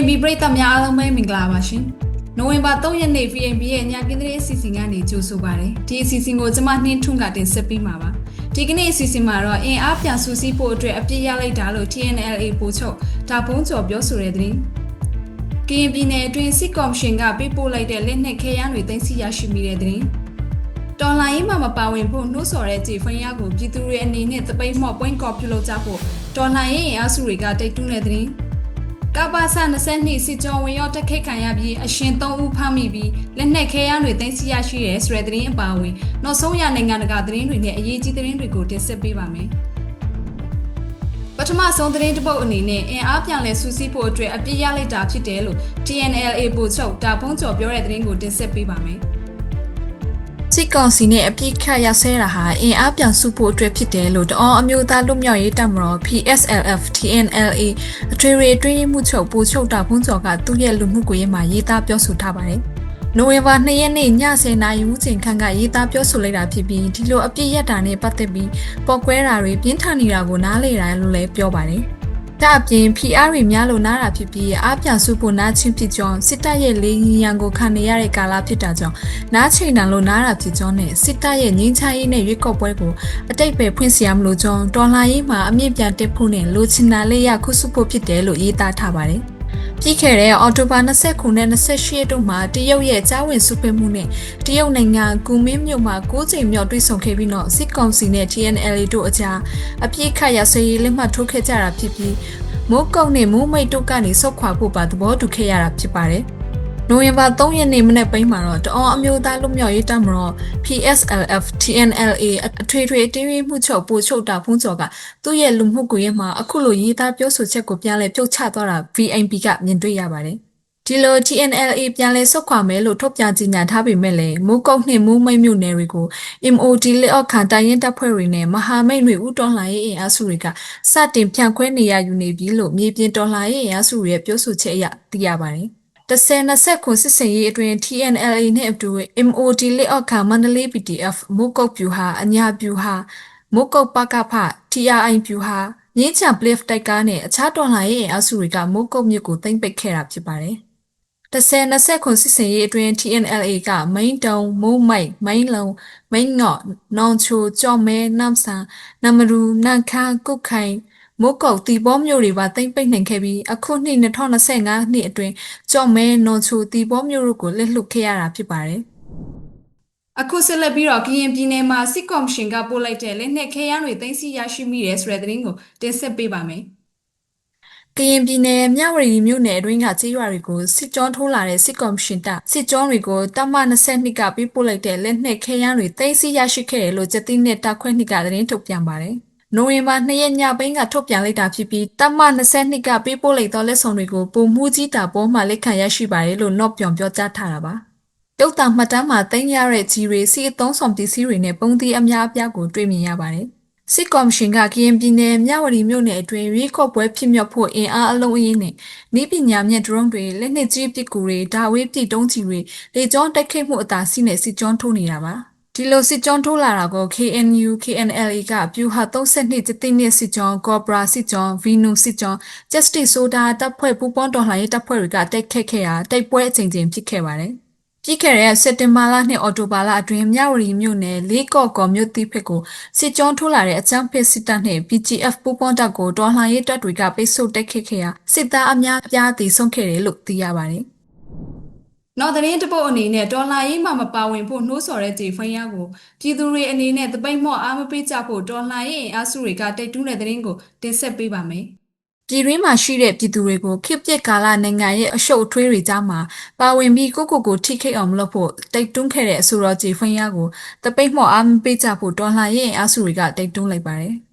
VAB ပရိသတ်များအားလုံးပဲမင်္ဂလာပါရှင်။နိုဝင်ဘာ3ရက်နေ့ VAB ရဲ့ညကင်းသတင်းအစီအစဉ်ကနေကြိုဆိုပါရစေ။ဒီအစီအစဉ်ကိုကျွန်မနှင်းထွန်းကတင်ဆက်ပေးမှာပါ။ဒီကနေ့အစီအစဉ်မှာတော့အင်အားပြန်ဆူဆီးဖို့အတွက်အပြစ်ရလိုက်တာလို့ TNLA ပို့ချုပ်ဒါဘုံကျော်ပြောဆိုတဲ့သတင်း။ကရင်ပြည်နယ်အတွင်းစစ်ကော်မရှင်ကပေးပို့လိုက်တဲ့လက်နက်ခဲယမ်းတွေတင်စီရရှိမိတဲ့သတင်း။တော်လိုင်းမှာမပါဝင်ဖို့နှိုးဆော်တဲ့ဂျေဖိုင်ယာကိုပြည်သူတွေအနေနဲ့တပိတ်မော့ပွင့်ကော်ပြုလုပ်ကြဖို့တော်လိုင်းရဲ့အစုတွေကတိုက်တွန်းတဲ့သတင်း။ ကပ္ပစ22စစ်ကြောဝင်ရောက်တက်ခိတ်ခံရပြီးအရှင်3ဦးဖမ်းမိပြီးလက်နက်ခဲယမ်းတွေတင်စီရရှိရဲဆိုတဲ့သတင်းအပါအဝင်နောက်ဆုံးရနိုင်ငံတကာသတင်းတွေနဲ့အရေးကြီးသတင်းတွေကိုတင်ဆက်ပေးပါမယ်။ပထမဆုံးသတင်းတစ်ပုဒ်အနေနဲ့အင်အားပြန်လည်ဆူဆီးဖို့အတွက်အပြစ်ရလိုက်တာဖြစ်တယ်လို့ TNLA ပို့ချုပ်တာဖုံးကျော်ပြောတဲ့သတင်းကိုတင်ဆက်ပေးပါမယ်။ စစ်ကောင်စီနဲ့အပြစ်ခတ်ရဆဲတာဟာအင်အားပြန်စုဖို့အတွက်ဖြစ်တယ်လို့တအောအမျိုးသားလွတ်မြောက်ရေးတပ်မတော် PSLF TNLA အထွေထွေအတွင်းရေးမှုချုပ်ပို့ချုပ်တာဖုံးကျော်ကသူ့ရဲ့လူမှုကွန်ရက်မှာရေးသားပြောဆိုထားပါတယ်။နိုဝင်ဘာ2ရက်နေ့ည10:00နာရီဝန်းကျင်ခန့်ကရေးသားပြောဆိုလိုက်တာဖြစ်ပြီးဒီလိုအပြစ်ရက်တာနဲ့ပတ်သက်ပြီးပေါ်ကွဲတာတွေပြင်းထန်နေတာကိုနားလေတယ်လို့လည်းပြောပါတယ်။ ဒါအပြင် PR တွေများလို့နားတာဖြစ်ပြီးအားပြန်စုဖို့နားချင်းဖြစ်ကြောင်းစစ်တပ်ရဲ့လေရင်ရန်ကိုခံနေရတဲ့ကာလဖြစ်တာကြောင့်နားချိန်တန်လို့နားတာဖြစ်ကြောင်းနဲ့စစ်တပ်ရဲ့ငင်းချရေးနဲ့ရွေးကောက်ပွဲကိုအတိတ်ပဲဖွင့်စီရမလို့ကြောင်းတော်လှန်ရေးမှာအမြင့်ပြန်တက်ဖို့နဲ့လိုချင်တာလေးရခုစုဖို့ဖြစ်တယ်လို့ရေးသားထားပါတယ်။ ပြီးခဲ့တဲ့အော်တိုဘာ29နဲ့28ရက်တို့မှာတရုတ်ရဲ့ကြားဝင်စုပင်မှုနဲ့တရုတ်နိုင်ငံကူမင်းမြို့မှာ9ချိန်မြောက်တွေ့ဆုံခဲ့ပြီးတော့စစ်ကောင်စီနဲ့ TNLA တို့အကြားအပြစ်ခတ်ရဆွေးရေးလက်မှတ်ထိုးခဲ့ကြတာဖြစ်ပြီးမိုးကုတ်နဲ့မိုးမိတ်တို့ကနေဆုတ်ခွာဖို့ပါသဘောတူခဲ့ရတာဖြစ်ပါတယ်။ နိုဝင်ဘာ3ရက်နေ့မနေ့ပိုင်းမှာတော့တအော်အမျိုးသားလူမျိုးရေးတပ်မတော် PSLF TNLA အထွေထွေတင်းရီမှုချုပ်ပို့ချုပ်တာဖုံးကျော်ကသူ့ရဲ့လူမှုကွန်ရက်မှာအခုလိုရေးသားပြောဆိုချက်ကိုပြန်လည်ပြုတ်ချသွားတာ VNP ကမြင်တွေ့ရပါတယ်။ဒီလို TNLA ပြန်လဲဆုတ်ခွာမယ်လို့ထုတ်ပြန်ကြေညာထားပေမဲ့လည်းမိုးကုတ်နှင့်မိုးမိတ်မြို့နယ်တွေကို MOD လက်အောက်ခံတိုင်းရင်တပ်ဖွဲ့တွေနဲ့မဟာမိတ်တွေဥတော်လှန်ရေးအင်အားစုတွေကစတင်ဖြန့်ခွဲနေရယူနေပြီလို့မြေပြင်တော်လှန်ရေးအင်အားစုတွေရဲ့ပြောဆိုချက်အရသိရပါတယ်။ 10-20ခုစစ်စင်ရေးအတွင်း TNLA နဲ့အတူ MOD လက်အောက်ခံမန္တလေး PDF မုတ်ကုတ်ပြူဟာအညာပြူဟာမုတ်ကုတ်ပကဖ TRI ပြူဟာငင်းချံ Bliff တိုက်ကားနဲ့အခြားတော်လှန်ရေးအစုတွေကမုတ်ကုတ်မြစ်ကိုသိမ်းပိတ်ခဲ့တာဖြစ်ပါတယ်။10-20ခုစစ်စင်ရေးအတွင်း TNLA ကမိန်တုံမိုးမိုက်မိန်လုံမိန်ငေါ့နောင်ချိုကြော့မဲနမ်ဆန်နမရူနန်ခါကုတ်ခိုင် မိုးကုတ်တီဘောမြို့တွေပါတိမ့်ပိတ်နိုင်ခဲ့ပြီးအခုနှစ်2025နှစ်အတွင်းကြော့မဲနော်ချိုတီဘောမြို့တို့ကိုလက်လွတ်ခဲ့ရတာဖြစ်ပါတယ်။အခုဆက်လက်ပြီးတော့ကရင်ပြည်နယ်မှာစစ်ကော်မရှင်ကပို့လိုက်တဲ့လက်နက်ခဲယမ်းတွေသိမ်းဆည်းရရှိမိတယ်ဆိုတဲ့သတင်းကိုတင်ဆက်ပေးပါမယ်။ကရင်ပြည်နယ်မြဝတီမြို့နယ်အတွင်းကကြေးရွာတွေကိုစစ်ကြောထိုးလာတဲ့စစ်ကော်မရှင်တပ်စစ်ကြောတွေကိုတမ22ကပြပို့လိုက်တဲ့လက်နက်ခဲယမ်းတွေသိမ်းဆည်းရရှိခဲ့တယ်လို့ကျသိနဲ့တပ်ခွဲနှစ်ကသတင်းထုတ်ပြန်ပါတယ်။ နိုဝင်ဘာ2ရက်ညပိုင်းကထုတ်ပြန်လိုက်တာဖြစ်ပြီးတမ22ကပေးပို့လိုက်သောလက်ဆောင်တွေကိုပုံမှုကြီးတာပေါ်မှလက်ခံရရှိပါတယ်လို့နော့ပြောင်ပြောကြားထားတာပါတုတ်တာမှတ်တမ်းမှာတင်ရတဲ့ကြီးတွေစီအသုံးဆောင်ပစ္စည်းတွေနဲ့ပုံသီးအများအပြားကိုတွေ့မြင်ရပါတယ်စစ်ကော်မရှင်ကကရင်ပြည်နယ်မြဝတီမြို့နယ်အတွင်းရွေးကောက်ပွဲဖြစ်မြောက်ဖို့အင်အားအလုံးအင်းနဲ့နေပညာမြင့်ဒရုန်းတွေလက်နက်ကြီးပစ်ကူတွေဒါဝေးပစ်တုံးကြီးတွေလေကြောင်းတိုက်ခိုက်မှုအသာစီးနဲ့စစ်ကြောင်းထိုးနေတာပါ ဒီလိုစစ်ကြောင်းထိုးလာတာကို KNU KNLA ကပြူဟာ32ကျသိနှစ်စစ်ကြောင်း Cobra စစ်ကြောင်း Vinu စစ်ကြောင်း Justice Soda တပ်ဖွဲ့ပူးပေါင်းတော်လှန်ရေးတပ်ဖွဲ့တွေကတိုက်ခတ်ခဲ့ရာတိုက်ပွဲအကြိမ်ကြိမ်ဖြစ်ခဲ့ပါတယ်။ပြီးခဲ့တဲ့စက်တင်ဘာလနဲ့အော်တိုဘာလအတွင်းမြဝတီမြို့နယ်လေးကော့ကော်မြို့တိဖက်ကိုစစ်ကြောင်းထိုးလာတဲ့အကြမ်းဖက်စစ်တပ်နဲ့ BGF ပူးပေါင်းတပ်ကိုတော်လှန်ရေးတပ်တွေကပိတ်ဆို့တိုက်ခတ်ခဲ့ရာစစ်သားအများအပြားတည်ဆုံးခဲ့တယ်လို့သိရပါတယ်။ နောက်သတင်းတပုတ်အနေနဲ့ဒေါ်လာရေးမှမပါဝင်ဖို့နှိုးဆော်တဲ့ဂျေဖိုင်းယာကိုပြည်သူတွေအနေနဲ့တပိတ်မော့အားမပေးကြဖို့ဒေါ်လာရေးအင်အားစုတွေကတိုက်တွန်းတဲ့သတင်းကိုတင်ဆက်ပေးပါမယ်။ပြည်တွင်းမှာရှိတဲ့ပြည်သူတွေကိုခေတ်ပြက်ကာလနိုင်ငံရဲ့အရှုပ်အထွေးတွေကြားမှာပါဝင်ပြီးကိုကိုကိုထိခိတ်အောင်မလုပ်ဖို့တိုက်တွန်းခဲ့တဲ့အဆိုတော်ဂျေဖိုင်းယာကိုတပိတ်မော့အားမပေးကြဖို့ဒေါ်လာရေးအင်အားစုတွေကတိုက်တွန်းလိုက်ပါတယ်။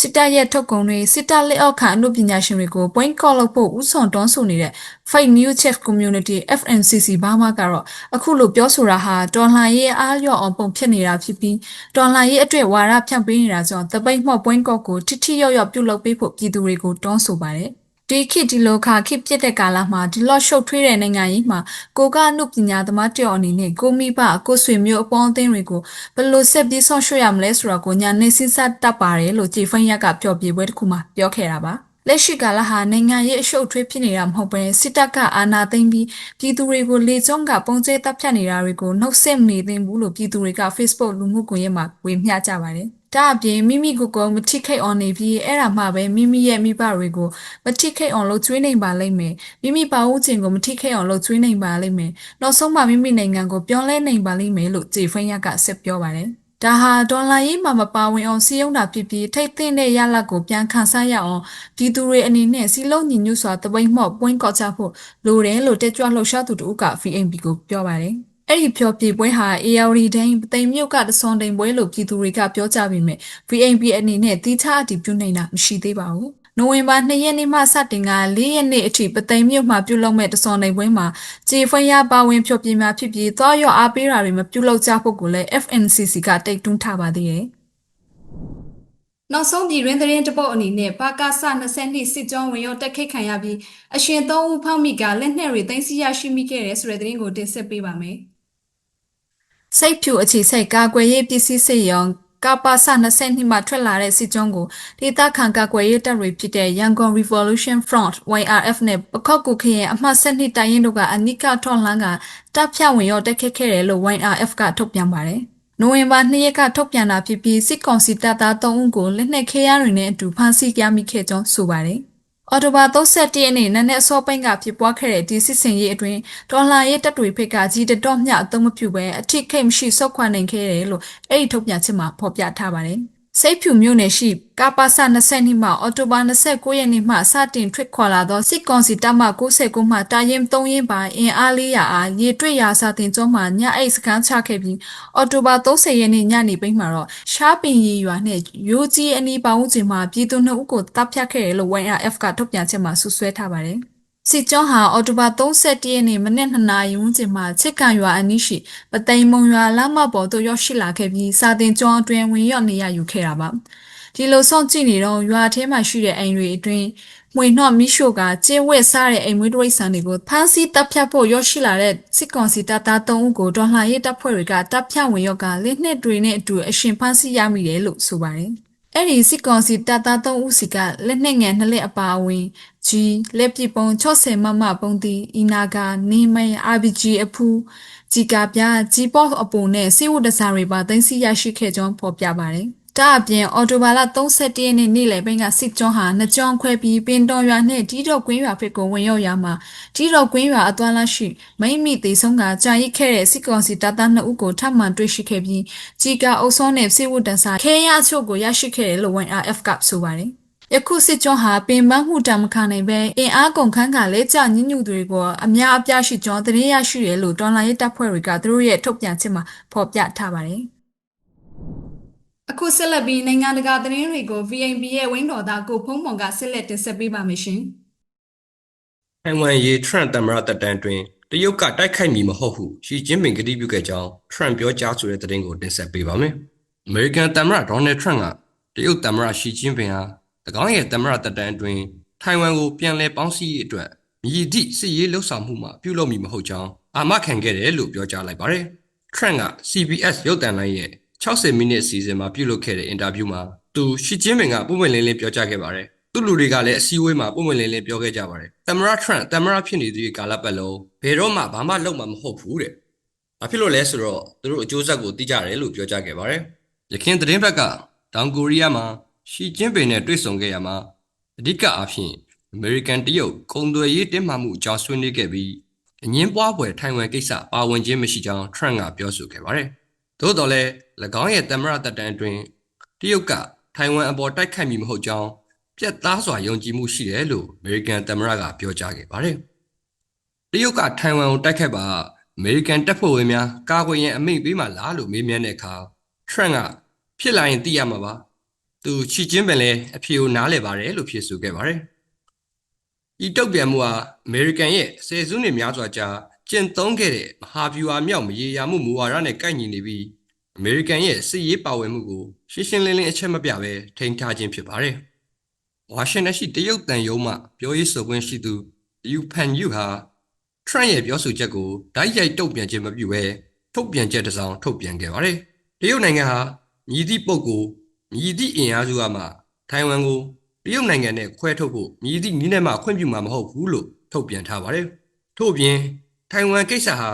စစ်တပ်ရဲ့ထုတ်ကုန်တွေစစ်တပ်လက်အောက်ခံအမှုပညာရှင်တွေကို point call လုပ်ဖို့ဥဆောင်တွန်းဆိုနေတဲ့ Fake News Chef Community FNCC ဘာမှကတော့အခုလိုပြောဆိုတာဟာတော်လှန်ရေးအားလျော့အောင်ပုံဖြစ်နေတာဖြစ်ပြီးတော်လှန်ရေးအတွက်ဝါဒဖြန့်ပေးနေတာကြောင့်တပိတ်မော့ point call ကိုထိထိရောက်ရောက်ပြုလုပ်ပေးဖို့ပြည်သူတွေကိုတွန်းဆိုပါတယ်။ ဒီခေတ်ဒီလိုခါခေတ်ပြစ်တဲ့ကာလမှာဒီလော့ရှုပ်ထွေးတဲ့နိုင်ငံကြီးမှာကိုကအမှုပညာသမားတယောက်အနေနဲ့ကိုမိဘကိုဆွေမျိုးအပေါင်းအသင်းတွေကိုဘယ်လိုဆက်ပြီးဆော့ရွှေ့ရမလဲဆိုတာကိုညာနေစဉ်းစားတတ်ပါတယ်လို့ဂျေဖန်ရက်ကပြောပြပွဲတစ်ခုမှာပြောခဲ့တာပါလက်ရှိကာလဟာနိုင်ငံရေးအရှုပ်ထွေးဖြစ်နေတာမဟုတ်ဘဲစစ်တပ်ကအာဏာသိမ်းပြီးပြည်သူတွေကိုလေကြောင်းကပုံကျဲတပ်ဖြတ်နေတာတွေကိုနှုတ်ဆက်မနေသင့်ဘူးလို့ပြည်သူတွေက Facebook လူမှုကွန်ရက်မှာဝေမျှကြပါတယ်။ ဒါအပြင်မိမိကိုယ်ကိုယ်မထိခိတ်အောင်နေပြီးအဲ့ဒါမှပဲမိမိရဲ့မိဘတွေကိုမထိခိတ်အောင်လုပ်ကျွေးနိုင်ပါလိမ့်မယ်။မိမိပါဦးချင်းကိုမထိခိတ်အောင်လုပ်ကျွေးနိုင်ပါလိမ့်မယ်။နောက်ဆုံးမှမိမိနိုင်ငံကိုပြောင်းလဲနိုင်ပါလိမ့်မယ်လို့ဂျေဖန်ရကဆက်ပြောပါတယ်။ဒါဟာဒေါ်လာရေးမှာမပါဝင်အောင်စီးရုံးတာဖြစ်ပြီးထိတ်သိမ်းတဲ့ရလဒ်ကိုပြန်ခန်းစားရအောင်ပြည်သူတွေအနေနဲ့စီလုံးညီညွတ်စွာတပိတ်မော့ပွင့်ကောက်ချဖို့လိုတယ်လို့တက်ကြွလှုပ်ရှားသူတို့က VNB ကိုပြောပါတယ်။ အဲ့ဒီဖြောပြပွဲဟာ AR ဒိန်တိမ်မြုပ်ကတဆွန်တိမ်ပွဲလို့ပြည်သူတွေကပြောကြပေမဲ့ VNB အနေနဲ့တိကျအတည်ပြုနိုင်တာမရှိသေးပါဘူး။နိုဝင်ဘာ2ရက်နေ့မှစတင်က4ရက်နေ့အထိပသိမ်မြို့မှာပြုလုပ်မဲ့တစော်နိုင်ပွဲမှာကြေဖွင့်ရပါဝင်ဖြောပြများဖြစ်ပြီးသွားရော့အားပေးတာတွေမပြုလုပ်ကြဖို့ကိုလည်း FNCC ကတိတ်တွန်းထားပါသေးတယ်။နောက်ဆုံးပြည်ရင်းသတင်းတပုတ်အနေနဲ့ပါကာစ20နှစ်စစ်ကြောင်းဝင်ရောက်တက်ခိတ်ခံရပြီးအရှင်၃ဦးဖောက်မိကလက်နက်တွေသိမ်းဆည်းရရှိမိခဲ့တဲ့ဆိုတဲ့သတင်းကိုတင်ဆက်ပေးပါမယ်။ စိတ်ဖြူအခြေစိတ်ကာကွယ်ရေးပစ္စည်းစိတ်ရောင်ကပါစ20နှစ်မှထွက်လာတဲ့စစ်ကြောင်းကိုဒေသခံကာကွယ်ရေးတပ်တွေဖြစ်တဲ့ Yangon Revolution Front YRF နဲ့ပခောက်ကူခရင်အမှတ်7နှစ်တိုင်ရင်တို့ကအနိကထော်လှမ်းကတပ်ဖြတ်ဝင်ရောက်တက်ခက်ခဲ့တယ်လို့ YRF ကထုတ်ပြန်ပါတယ်။နိုဝင်ဘာ2ရက်ကထုတ်ပြန်တာဖြစ်ပြီးစစ်ကောင်စီတပ်သား3ဦးကိုလက်နက်ခဲယမ်းတွေနဲ့အတူဖမ်းဆီးရမိခဲ့ကြောင်းဆိုပါတယ်။ အော်တိုဘာ31ရက်နေ့နနက်အစောပိုင်းကဖြစ်ပွားခဲ့တဲ့ဒီစစ်စင်ရေးအတွင်းဒေါ်လာရဲ့တပ်တွေဖိတ်ကကြီးတတော့မျှအသုံးမပြုဘဲအထိခိတ်မရှိစောက်ခွာနိုင်ခဲ့တယ်လို့အဲ့ဒီထုတ်ပြန်ချက်မှာဖော်ပြထားပါတယ်။ စိတ်ဖြူမြို့နယ်ရှိကာပါဆာ20နှစ်မှအော်တိုဘာ29ရက်နေ့မှစတင်ထွက်ခွာလာသောစစ်ကောင်စီတပ်မ69မှတာရင်3ရင်ပါအင်အား400အားရေတွေ့ရာစာတင်ကျောင်းမှညအိတ်စခန်းချခဲ့ပြီးအော်တိုဘာ30ရက်နေ့ညနေပိုင်းမှာတော့ရှားပင်ရီရွာနဲ့ရိုးကြီးအနီးပါဝန်းကျင်မှာပြည်သူနှစ်ဦးကိုတပ်ဖြတ်ခဲ့တယ်လို့ YRF ကထုတ်ပြန်ချက်မှာဆွဆွဲထားပါတယ်။ စစ်ကြောဟာအော်တိုဘာ31ရက်နေ့မနက်2နာရီဝန်းကျင်မှာချစ်ကန်ရွာအနီးရှိပသိမ်မုံရွာလမ်းမပေါ်သို့ရောက်ရှိလာခဲ့ပြီးစာတင်ကျောင်းအတွင်းဝင်ရောက်နေရယူခဲ့တာပါဒီလိုစောင့်ကြည့်နေတော့ရွာထဲမှာရှိတဲ့အိမ်တွေအတွင်းမွေနှော့မိရှို့ကကျင်းဝက်စားတဲ့အိမ်မွေးတရိတ်ဆန်တွေကိုဖမ်းဆီးတပ်ဖြတ်ဖို့ရောက်ရှိလာတဲ့စစ်ကောင်စီတပ်သား3ဦးကိုဒေါ်လာရေးတပ်ဖွဲ့တွေကတပ်ဖြတ်ဝင်ရောက်ကလက်နှစ်တွေနဲ့အတူအရှင်ဖမ်းဆီးရမိတယ်လို့ဆိုပါတယ် အဲ့ဒီစစ်ကောင်စီတပ်သား3ဦးစီကလက်နက်ငယ်နှစ်လက်အပါအဝင်ဂျီလက်ပစ်ပုံ60မမပုံတီအီနာဂါနေမိုင် RPG အဖူးဂျီကာပြဂျီပေါ့အပုံနဲ့စေဝတ်တစားတွေပါသိမ်းဆီးရရှိခဲ့ကြောင်းဖော်ပြပါတယ်။ ဒါအပြင်အော်တိုဘာလ31ရက်နေ့နေ့လယ်ပိုင်းကစစ်ကြောင်းဟာနှစ်ကြောင်းခွဲပြီးပင်တော်ရွာနဲ့တီးတော့ကွင်းရွာဖက်ကိုဝင်ရောက်ရမှာတီးတော့ကွင်းရွာအသွမ်းလရှိမိမ့်မိသေးဆုံးကကြာရစ်ခဲ့တဲ့စစ်ကောင်စီတပ်သား2ဦးကိုထပ်မံတွေ့ရှိခဲ့ပြီးဂျီကာအုပ်စောနဲ့စေဝတ်တစားခဲရအချို့ကိုရရှိခဲ့တယ်လို့ YRF ကဆိုပါတယ်။ယခုစစ်ကြောဟာပင်ပန်းမှုတံမခံနိုင်ပဲအင်အားကုန်ခန်းကလဲကျညညူတွေကိုအများအပြားရှိကြောင်းသတင်းရရှိတယ်လို့တော်လိုင်းရေးတပ်ဖွဲ့တွေကသူတို့ရဲ့ထုတ်ပြန်ချက်မှာဖော်ပြထားပါတယ်။ အခုဆက်လက်ပြီးနိုင်ငံတကာသတင်းတွေကို VNB ရဲ့ဝင်းတော်သားကိုဖုံးမောင်ကဆက်လက်တင်ဆက်ပေးပါမယ်ရှင်။ထိုင်ဝမ်ရေထရန့်တမရတက်တန်းတွင်တရုတ်ကတိုက်ခိုက်မည်မဟုတ်ဟုရှီကျင်းပင်ကတိပြုခဲ့ကြောင်းထရန့်ပြောကြားဆိုတဲ့သတင်းကိုတင်ဆက်ပေးပါမယ်။အမေရိကန်တမရဒေါ်နယ်ထရန့်ကတရုတ်တမရရှီကျင်းပင်ဟာ၎င်းရဲ့သမရတက်တန်းအတွင်းထိုင်ဝမ်ကိုပြန်လည်ပေါင်းစည်းရေးအတွက်မြည်သည့်စစ်ရေးလှုပ်ဆောင်မှုမှာပြုလုပ်မည်မဟုတ်ကြောင်းအာမခံခဲ့တယ်လို့ပြောကြားလိုက်ပါတယ်။ Trent က CBS ရုပ်သံလိုင်းရဲ့ 60မိနစ်အစီအစဉ်မှာပြုလုပ်ခဲ့တဲ့အင်တာဗျူးမှာသူရှီကျင်းပင်ကပုံမှန်လင်းလင်းပြောကြားခဲ့ပါတယ်။သူ့လူတွေကလည်းအစည်းအဝေးမှာပုံမှန်လင်းလင်းပြောခဲ့ကြပါတယ်။သမရ Trent သမရဖြစ်နေသည့်ကာလပတ်လုံးဘယ်တော့မှဘာမှလုပ်မှာမဟုတ်ဘူးတဲ့။ဘာဖြစ်လို့လဲဆိုတော့သူတို့အကျိုးဆက်ကိုသိကြတယ်လို့ပြောကြားခဲ့ပါတယ်။ရခိုင်သတင်းဘက်ကတောင်ကိုရီးယားမှာရှီကျင်းပင်နဲ့တွေ့ဆုံခဲ့ရမှာအဓိကအားဖြင့်အမေရိကန်တရုတ်ကုန်သွယ်ရေးတင်းမာမှုအကြောင်းဆွေးနွေးခဲ့ပြီးအငင်းပွားပွဲထိုင်ဝမ်ကိစ္စပါဝင်ခြင်းမရှိကြောင်းထရန့်ကပြောဆိုခဲ့ပါတယ်။ သို့တော်လည်း၎င်းရဲ့သမ္မတတပ်တန်းအတွင်းတရုတ်ကထိုင်ဝမ်အပေါ်တိုက်ခိုက်မိမဟုတ်ကြောင်းပြတ်သားစွာယုံကြည်မှုရှိတယ်လို့အမေရိကန်သမ္မတကပြောကြားခဲ့ပါတယ်။တရုတ်ကထိုင်ဝမ်ကိုတိုက်ခိုက်ပါအမေရိကန်တပ်ဖွဲ့ဝင်များကာကွယ်ရန်အမိန့်ပေးမှလားလို့မေးမြန်းတဲ့အခါထရန့်ကဖြစ်လာရင်သိရမှာပါသူချီချင်းပင်လည်းအဖြေကိုနားလည်ပါတယ်လို့ဖြေဆိုခဲ့ပါတယ်။ဤတုတ်ပြန်မှုဟာအမေရိကန်ရဲ့ဆယ်စုနှစ်များစွာကြာ ကျင့်သုံးခဲ့တဲ့မဟာဗျူဟာမြောက်မရေရာမှုမူဝါဒနဲ့ကိုက်ညီနေပြီးအမေရိကန်ရဲ့စစ်ရေးပါဝင်မှုကိုရှင်းရှင်းလင်းလင်းအချက်မပြဘဲထိန်းထားခြင်းဖြစ်ပါတယ်။ဝါရှင်တန်ရှိတရုတ်တန်ယုံမှပြောရေးဆိုခွင့်ရှိသူယူဖန်ယူဟာထရန့်ရဲ့ပြောဆိုချက်ကိုဓာတ်ရိုက်တုတ်ပြန်ခြင်းမပြုဘဲထုတ်ပြန်ချက်တစ်စောင်ထုတ်ပြန်ခဲ့ပါတယ်။တရုတ်နိုင်ငံဟာညီသည့်ပုဂ္ဂိုလ်မြည်သည့်အင်အားစုကမှထိုင်ဝမ်ကိုတရုတ်နိုင်ငံနဲ့ခွဲထုတ်ဖို့မြည်သည့်နည်းနဲ့မှခွင့်ပြုမှာမဟုတ်ဘူးလို့ထုတ်ပြန်ထားပါတယ်။ထို့အပြင် ထိုင်ဝမ်ကိစ္စဟာ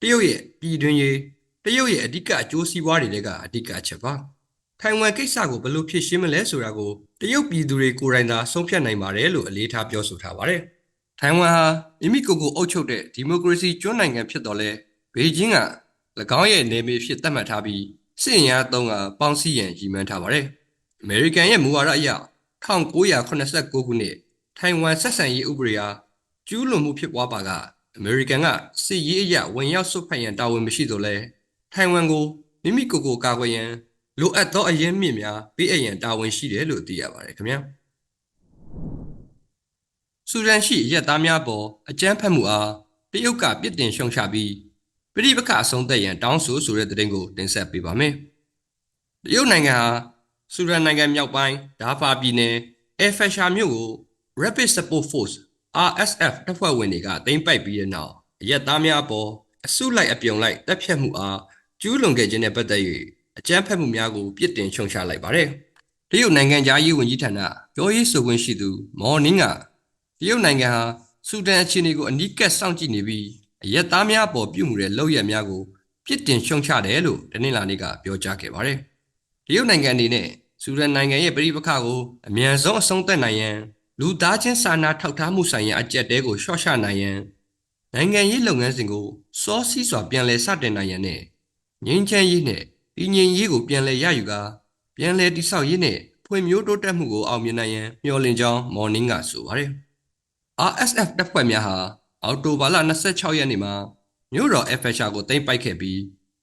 တရုတ်ရဲ့ပြည်တွင်းရေးတရုတ်ရဲ့အဓိကအကျိုးစီးပွားတွေလည်းကအဓိကအချက်ပါ။ထိုင်ဝမ်ကိစ္စကိုဘယ်လိုဖြေရှင်းမလဲဆိုတာကိုတရုတ်ပြည်သူတွေကိုယ်တိုင်သာဆုံးဖြတ်နိုင်ပါတယ်လို့အလေးထားပြောဆိုထားပါတယ်။ထိုင်ဝမ်ဟာမိမိကိုယ်ကိုအုပ်ချုပ်တဲ့ဒီမိုကရေစီကျွန်းနိုင်ငံဖြစ်တော်လဲဘေကျင်းက၎င်းရဲ့နေမြေဖြစ်သတ်မှတ်ထားပြီးစစ်ရင်အားသုံးကပေါင်းစည်းရန်ရည်မှန်းထားပါတယ်။အမေရိကန်ရဲ့မူဝါဒအရ1989ခုနှစ်ထိုင်ဝမ်ဆက်ဆံရေးဥပဒေအားကျူးလွန်မှုဖြစ်ပွားပါက အမေရိကန်ကစစ်ရေးအရဝင်ရောက်ဆွတ်ဖက်ရန်တာဝန်မရှိတော့လဲထိုင်ဝမ်ကိုမိမိကိုယ်ကိုကာကွယ်ရန်လိုအပ်သောအရင်းမြစ်များပေးအပ်ရန်တာဝန်ရှိတယ်လို့သိရပါတယ်ခင်ဗျာဆူဒန်ရှိရက်သားများပေါ်အကြမ်းဖက်မှုအားတရုတ်ကပြစ်တင်ရှုံချပြီးပြိပခအဆုံးသက်ရန်တောင်းဆိုဆိုတဲ့သတင်းကိုတင်ဆက်ပေးပါမယ်တရုတ်နိုင်ငံဟာဆူဒန်နိုင်ငံမြောက်ပိုင်းဒါဖာပြည်နယ်အဖက်ရှာမြို့ကို Rapid Support Force RSF တပ်ဖွဲ့ဝင်တွေကသိမ်းပိုက်ပြီးတဲ့နောက်အရက်သားများအပေါ်အစုလိုက်အပြုံလိုက်တပ်ဖြတ်မှုအားကျူးလွန်ခဲ့ခြင်းနဲ့ပတ်သက်၍အကြမ်းဖက်မှုများကိုပြစ်တင်ရှုံချလိုက်ပါတယ်။တရုတ်နိုင်ငံသားရေးဝန်ကြီးဌာနပြောရေးဆိုခွင့်ရှိသူမော်နင်းကတရုတ်နိုင်ငံဟာဆူဒန်အခြေအနေကိုအနီးကပ်စောင့်ကြည့်နေပြီးအရက်သားများအပေါ်ပြုမှုတဲ့လုပ်ရက်များကိုပြစ်တင်ရှုံချတယ်လို့တနင်္လာနေ့ကပြောကြားခဲ့ပါတယ်။တရုတ်နိုင်ငံအနေနဲ့ဆူဒန်နိုင်ငံရဲ့ပြည်ပခါကိုအမြန်ဆုံးအဆုံးသတ်နိုင်ရန် လူသားချင်းစာနာထောက်ထားမှုဆိုင်ရာအကြက်တဲကိုရှော့ချနိုင်ရန်နိုင်ငံရေးလုပ်ငန်းစဉ်ကိုစောစီးစွာပြန်လည်စတင်နိုင်ရန်နဲ့ငြိမ်းချမ်းရေးနဲ့တည်ငြိမ်ရေးကိုပြန်လည်ရယူကာပြန်လည်တည်ဆောက်ရေးနဲ့ဖွံ့ဖြိုးတိုးတက်မှုကိုအောင်မြင်နိုင်ရန်မျှော်လင့်ကြောင်းမော်နင်းကဆိုပါတယ်။ RSF တပ်ဖွဲ့များဟာအော်တိုဘာလ26ရက်နေ့မှာမြို့တော်အဖက်ရှာကိုသိမ်းပိုက်ခဲ့ပြီး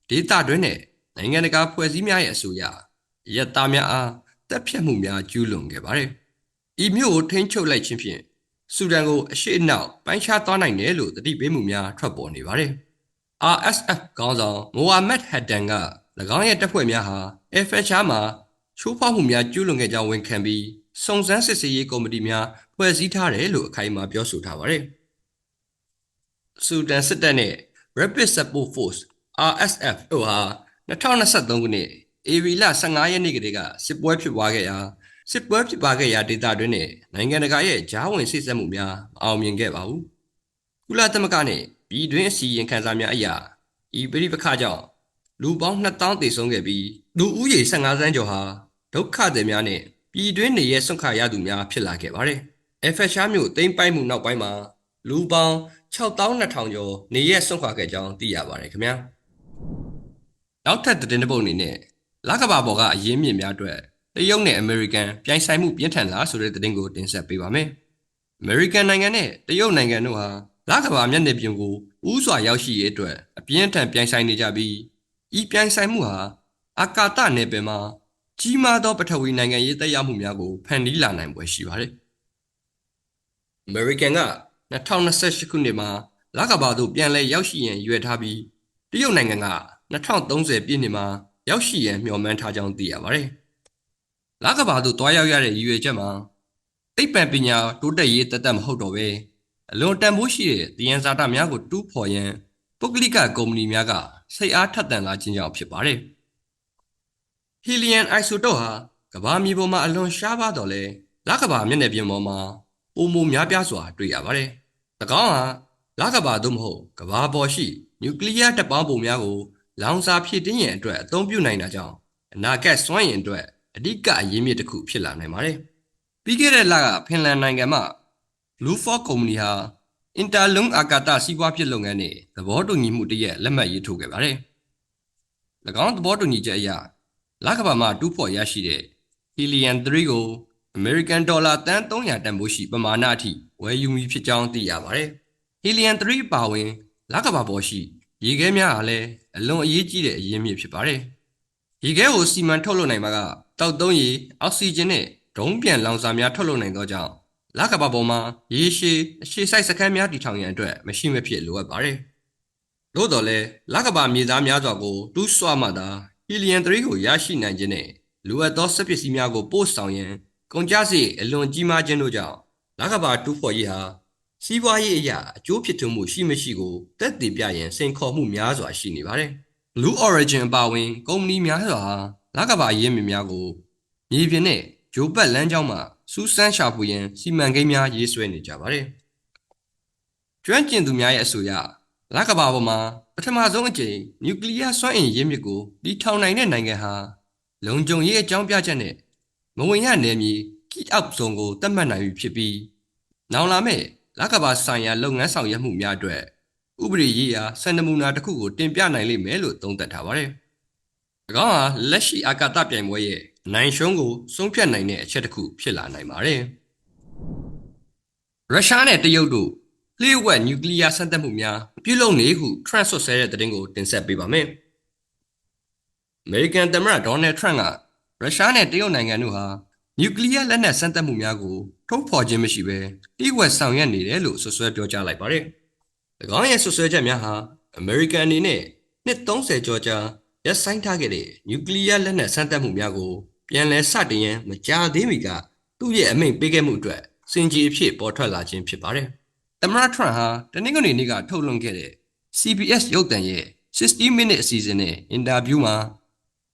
ဒေသတွင်းနဲ့နိုင်ငံတကာဖွဲ့စည်းများရဲ့အဆိုအရရက်သားများအားတပ်ဖြတ်မှုများကျူးလွန်ခဲ့ပါတယ်။ ဤမြို့ကိုထိန်းချုပ်လိုက်ခြင်းဖြင့်ဆူဒန်ကိုအရှိအနောက်ပိုင်းခြားသွားနိုင်တယ်လို့တတိပေးမှုများထွက်ပေါ်နေပါတယ်။ RSF ခေါင်းဆောင်မိုဟာမက်ဟက်ဒန်က၎င်းရဲ့တပ်ဖွဲ့များဟာ FHA မှာချိုးဖောက်မှုများကျူးလွန်ခဲ့ကြောင်းဝန်ခံပြီးစုံစမ်းစစ်ဆေးရေးကော်မတီများဖွဲ့စည်းထားတယ်လို့အခိုင်အမာပြောဆိုထားပါတယ်။ဆူဒန်စစ်တပ်နဲ့ Rapid Support Force RSF တို့ဟာ2023ခုနှစ်ဧပြီလ15ရက်နေ့ကတည်းကစစ်ပွဲဖြစ်ပွားခဲ့ရာ စစ်ပွဲဖြစ်ပွားခဲ့ရာဒေသတွင်းနဲ့နိုင်ငံတကာရဲ့ဂျားဝင်ဆိတ်ဆက်မှုများမအောင်မြင်ခဲ့ပါဘူး။ကုလသမဂ္ဂနဲ့ပြည်တွင်းအစည်းအဝေးခန်းစားများအရာဤပြိပခါကြောင့်လူပေါင်း2000တေဆုံးခဲ့ပြီးလူဦးရေ15စန်းကျော်ဟာဒုက္ခသည်များနဲ့ပြည်တွင်းနေရဲဆွန့်ခါရသူများဖြစ်လာခဲ့ပါတယ်။ FHA မြို့တိမ့်ပိုက်မှုနောက်ပိုင်းမှာလူပေါင်း6200ကျော်နေရဲဆွန့်ခွာခဲ့ကြောင်းသိရပါတယ်ခင်ဗျာ။နောက်ထပ်သတင်းတစ်ပုဒ်အနေနဲ့လကဘာပေါ်ကအရင်းမြစ်များအတွက် တရုတ်နဲ့အမေရိကန်ပြိုင်ဆိုင်မှုပြင်းထန်လာဆိုတဲ့သတင်းကိုတင်ဆက်ပေးပါမယ်။အမေရိကန်နိုင်ငံနဲ့တရုတ်နိုင်ငံတို့ဟာလကဘာမျက်နှာပြင်ကိုဥစွာရောက်ရှိရေးအတွက်အပြင်းထန်ပြိုင်ဆိုင်နေကြပြီးဤပြိုင်ဆိုင်မှုဟာအာကာသနယ်ပယ်မှာကြီးမားသောပထဝီနိုင်ငံရေးသက်ရောက်မှုများကိုဖန်တီးလာနိုင်ပွဲရှိပါတယ်။အမေရိကန်က2028ခုနှစ်မှာလကဘာသို့ပြန်လည်ရောက်ရှိရန်ရွယ်ထားပြီးတရုတ်နိုင်ငံက2030ပြည့်နှစ်မှာရောက်ရှိရန်မျှော်မှန်းထားကြောင်းသိရပါတယ်။ လကဘာသို့တွားရောက်ရတဲ့ရည်ရွယ်ချက်မှာသိပ္ပံပညာတိုးတက်ရေးတသက်မဟုတ်တော့ပဲအလွန်တန်ဖိုးရှိတဲ့တယံဇာတများကိုတူးဖော်ရန်ပုဂ္ဂလိကကုမ္ပဏီများကစိတ်အားထက်သန်လာခြင်းကြောင့်ဖြစ်ပါတယ်။ Helium isotope ဟာကဘာမြေပေါ်မှာအလွန်ရှားပါတော့လဲလကဘာမျက်နှာပြင်ပေါ်မှာပုံမများပြားစွာတွေ့ရပါတယ်။၎င်းဟာလကဘာသို့မဟုတ်ကဘာပေါ်ရှိနျူကလ িয়ার တပ်ပေါင်းပုံများကိုလောင်စာဖြည့်တင်းရန်အတွက်အသုံးပြုနိုင်တာကြောင့်အနာဂတ်စွမ်းရည်အတွက် အဓိကအရင်းမြစ်တစ်ခုဖြစ်လာနိုင်ပါတယ်။ပြီးခဲ့တဲ့လကဖင်လန်နိုင်ငံမှ Blue Fox ကုမ္ပဏီဟာအင်တာလုံအာကာသစီးပွားဖြစ်လုပ်ငန်းနဲ့သဘောတူညီမှုတရက်လက်မှတ်ရေးထိုးခဲ့ပါတယ်။၎င်းသဘောတူညီချက်အရလကဘာမှာတူးဖော်ရရှိတဲ့ Helium 3ကို American Dollar တန်300တန်ဖိုးရှိပမာဏအထိဝယ်ယူမည်ဖြစ်ကြောင်းသိရပါတယ်။ Helium 3ပါဝင်လကဘာပေါ်ရှိရေခဲများဟာလည်းအလွန်အရေးကြီးတဲ့အရင်းမြစ်ဖြစ်ပါတယ်။ရေခဲကိုစီမံထုတ်လုပ်နိုင်မှာက တောက်သုံးရေအောက်ဆီဂျင်နဲ့ဒုံးပြန်လောင်စာများထုတ်လုပ်နိုင်သောကြောင့်လကဘာပေါ်မှာရေရှည်အရှည်ဆိုင်စခန်းများတည်ထောင်ရန်အတွက်မရှိမဖြစ်လိုအပ်ပါတယ်။သို့တော်လည်းလကဘာမြေသားများစွာကိုတူးဆွမှသာဟီလီယမ်3ကိုရရှိနိုင်ခြင်းနဲ့လိုအပ်သောစက်ပစ္စည်းများကိုပို့ဆောင်ရန်ကုန်ကျစရိတ်အလွန်ကြီးမားခြင်းတို့ကြောင့်လကဘာတူးဖော်ရေးဟာစီးပွားရေးအရာအကျိုးဖြစ်ထွန်းမှုရှိမရှိကိုတက်တည်ပြရန်စိန်ခေါ်မှုများစွာရှိနေပါတယ်။ Blue Origin အပါအဝင်ကုမ္ပဏီများစွာဟာ လကဘာရင်းမြစ်များကိုမြေပြင်နဲ့ဂျိုးပတ်လမ်းကြောင်းမှာစူးစမ်းရှာဖွေရန်စီမံကိန်းများရေးဆွဲနေကြပါတယ်။ကျွမ်းကျင်သူများရဲ့အဆိုအရလကဘာပေါ်မှာပထမဆုံးအကြိမ်နျူကလ িয়ার စွမ်းအင်ရင်းမြစ်ကိုတည်ထောင်နိုင်တဲ့နိုင်ငံဟာလုံခြုံရေးအကြောင်းပြချက်နဲ့မဝင်ရနယ်မြေကီအောက်ဇုံကိုသတ်မှတ်နိုင်ပြီဖြစ်ပြီးနောင်လာမယ့်လကဘာဆိုင်ရာလုပ်ငန်းဆောင်ရွက်မှုများအတွက်ဥပဒေရေးရာစံနမူနာတစ်ခုကိုတင်ပြနိုင်လိမ့်မယ်လို့သုံးသပ်ထားပါတယ်။၎ င်းဟာလက်ရှိအာကာသပြိုင်ပွဲရဲ့နိုင်ရှုံးကိုဆုံးဖြတ်နိုင်တဲ့အချက်တစ်ခုဖြစ်လာနိုင်ပါတယ်။ရုရှားနဲ့တရုတ်တို့လျှို့ဝှက်နျူကလ িয়ার စမ်းသပ်မှုများပြုလုပ်နေဟု Trump ဆွတ်ဆဲတဲ့သတင်းကိုတင်ဆက်ပေးပါမယ်။ American သမ္မတ Donald Trump ကရုရှားနဲ့တရုတ်နိုင်ငံတို့ဟာနျူကလ িয়ার လက်နက်စမ်းသပ်မှုများကိုထုတ်ဖော်ခြင်းမရှိဘဲတိဝက်ဆောင်ရွက်နေတယ်လို့ဆွဆွဲပြောကြားလိုက်ပါတယ်။ ၎င်းရဲ့ဆွဆွဲချက်များဟာ American အနေနဲ့နှစ်30ကျော်ကြာ ရပ်ဆိုင်းထားခဲ့တဲ့နျူကလ িয়ার လက်နက်စမ်းသပ်မှုများကိုပြန်လည်စတင်ရန်မကြာသေးမီကသူ့ရဲ့အမိန့်ပေးခဲ့မှုအတွက်စင်ကြီးအဖြစ်ပေါ်ထွက်လာခြင်းဖြစ်ပါတယ်။သမ္မတ Trump ဟာတနင်္ဂနွေနေ့ကထုတ်လွှင့်ခဲ့တဲ့ CBS ရုပ်သံရဲ့60 minute အစီအစဉ်နဲ့အင်တာဗျူးမှာ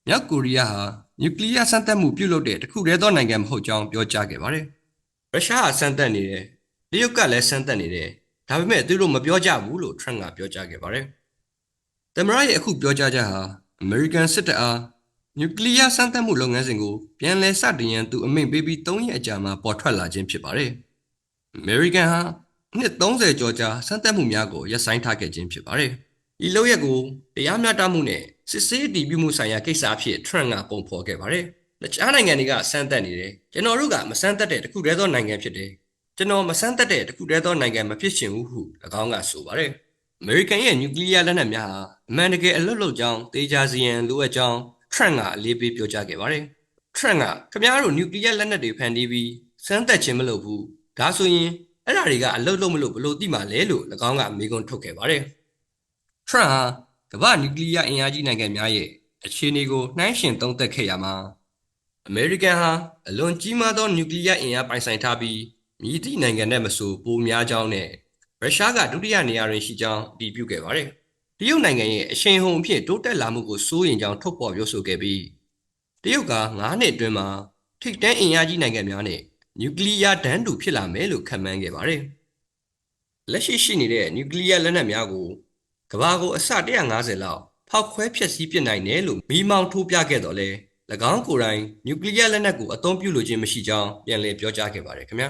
မြောက်ကိုရီးယားဟာနျူကလ িয়ার စမ်းသပ်မှုပြုလုပ်တဲ့တခုတည်းသောနိုင်ငံမဟုတ်ကြောင်းပြောကြားခဲ့ပါတယ်။ရုရှားကစမ်းသပ်နေတယ်။တရုတ်ကလည်းစမ်းသပ်နေတယ်။ဒါပေမဲ့သူတို့မပြောကြဘူးလို့ Trump ကပြောကြားခဲ့ပါတယ်။သမ္မတရဲ့အခုပြောကြားချက်ဟာ American စစ်တပ်အားနျူကလ িয়ার စမ်းသပ်မှုလုပ်ငန်းစဉ်ကိုပြန်လည်စတင်ရန်သူအမိန့်ပေးပြီး3ရက်အကြာမှာပေါ်ထွက်လာခြင်းဖြစ်ပါတယ်။ American ဟာနှစ်30ကျော်ကြာစမ်းသပ်မှုများကိုရပ်ဆိုင်းထားခဲ့ခြင်းဖြစ်ပါတယ်။ဒီလုပ်ရက်ကိုတရားမျှတမှုနဲ့စစ်ဆေးအတည်ပြုမှုဆိုင်ရာကိစ္စအဖြစ် Trump ကပုံဖော်ခဲ့ပါတယ်။တခြားနိုင်ငံတွေကစမ်းသပ်နေတယ်။ကျွန်တော်တို့ကမစမ်းသပ်တဲ့တခုတည်းသောနိုင်ငံဖြစ်တယ်။ကျွန်တော်မစမ်းသပ်တဲ့တခုတည်းသောနိုင်ငံမဖြစ်ချင်ဘူးဟု၎င်းကဆိုပါတယ်။ American ရဲ့နျူကလ িয়ার လက်နက်များဟာအမှန်တကယ်အလွတ်လွတ်ကြောင်းတေချာစီရင်လိုအပ်ကြောင်း Trump ကအလေးပေးပြောကြားခဲ့ပါတယ်။ Trump ကခင်ဗျားတို့နျူကလ িয়ার လက်နက်တွေဖန်တီးပြီးစမ်းသပ်ခြင်းမလုပ်ဘူး။ဒါဆိုရင်အဲ့ဓာတွေကအလွတ်လွတ်မလို့ဘယ်လို့သိမှလဲလို့၎င်းကမေးခွန်းထုတ်ခဲ့ပါတယ်။ Trump ဟာကမ္ဘာနျူကလ িয়ার အင်အားကြီးနိုင်ငံများရဲ့အခြေအနေကိုနှိုင်းယှဉ်သုံးသပ်ခဲ့ရမှာအမေရိကန်ဟာအလွန်ကြီးမားသောနျူကလ িয়ার အင်အားပိုင်ဆိုင်ထားပြီးမြည်သည့်နိုင်ငံနဲ့မဆိုပိုများကြောင်းနဲ့ ရုရှားကဒုတိယနေရာတွင်ရှိကြောင်းအတည်ပြုခဲ့ပါတယ်။တရုတ်နိုင်ငံရဲ့အရှိန်ဟုန်အဖြစ်တိုးတက်လာမှုကိုစိုးရိမ်ကြောင်းထုတ်ဖော်ပြောဆိုခဲ့ပြီးတရုတ်က9နှစ်အတွင်းမှာထိပ်တန်းအင်အားကြီးနိုင်ငံများနဲ့နျူကလ িয়ার ဒန်းတူဖြစ်လာမယ်လို့ခန့်မှန်းခဲ့ပါတယ်။လက်ရှိရှိနေတဲ့နျူကလ িয়ার လက်နက်များကိုကမ္ဘာကိုအစ150လောက်ဖောက်ခွဲဖျက်ဆီးပစ်နိုင်တယ်လို့မိမောင်းထိုးပြခဲ့တော့လေ၎င်းကိုယ်တိုင်နျူကလ িয়ার လက်နက်ကိုအသုံးပြုလိုခြင်းမရှိကြောင်းပြန်လည်ပြောကြားခဲ့ပါတယ်ခင်ဗျာ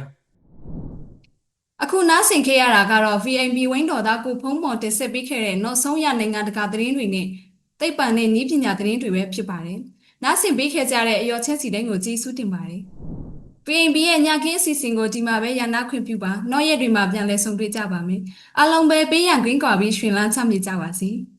အခုနားဆင်ခဲ့ရတာကတော့ VIB ဝင်းတော်သားကိုဖုံးပေါ်တင်ဆက်ပေးခဲ့တဲ့နောက်ဆုံးရနိုင်ငံတကာသတင်းတွေနဲ့သိပ္ပံနဲ့နည်းပညာသတင်းတွေပဲဖြစ်ပါတယ်။နားဆင်ပေးခဲ့ကြတဲ့အရောချက်စီတိုင်းကိုကျေးဇူးတင်ပါတယ်။ VIB ရဲ့ညကင်းအစီအစဉ်ကိုဒီမှာပဲရနာခွင့်ပြုပါ။နောက်ရက်တွေမှာပြန်လည်ဆုံတွေ့ကြပါမယ်။အားလုံးပဲပေးရန်ကွင်းကွာပြီးရှင်လန်းချမ်းမြေကြပါစေ။